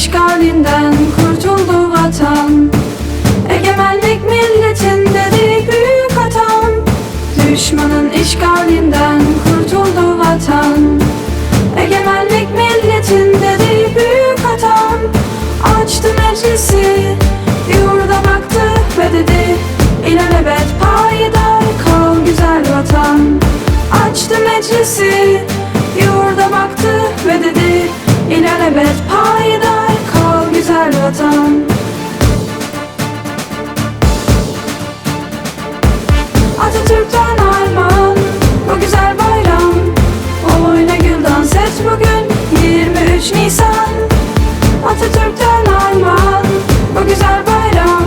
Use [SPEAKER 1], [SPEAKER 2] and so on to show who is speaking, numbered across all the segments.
[SPEAKER 1] işgalinden kurtuldu vatan. Egemenlik milletin dedi büyük atam Düşmanın işgalinden kurtuldu vatan. Egemenlik milletin dedi büyük atam Açtı meclisi yurda baktı ve dedi İlelebet payidar kal güzel vatan. Açtı meclisi Nisan Atatürk'ten armağan. Bu güzel bayram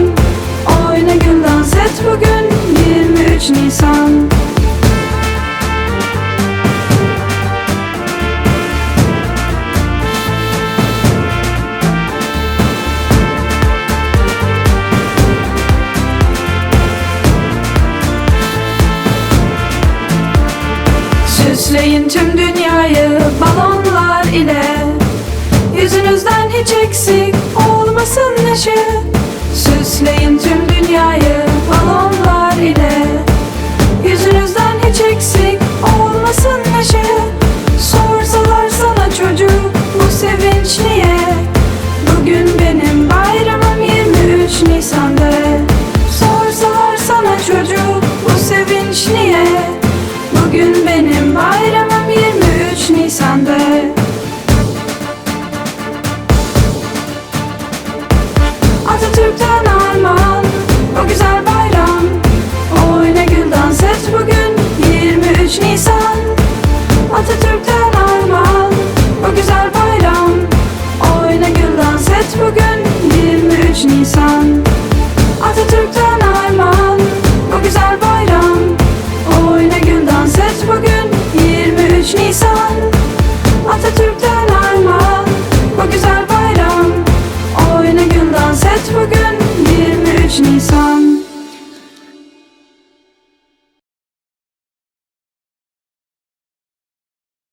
[SPEAKER 1] Oyna gül dans et bugün 23 Nisan. Süsleyin tüm dünyayı balonlar ile Yüzünüzden hiç eksik Nisan Atatürk'ten armağan. Bu güzel bayram Oyna gül dans et. Bugün 23 Nisan. Atatürk'ten armağan. Bu güzel bayram Oyna gül dans et. Bugün 23 Nisan.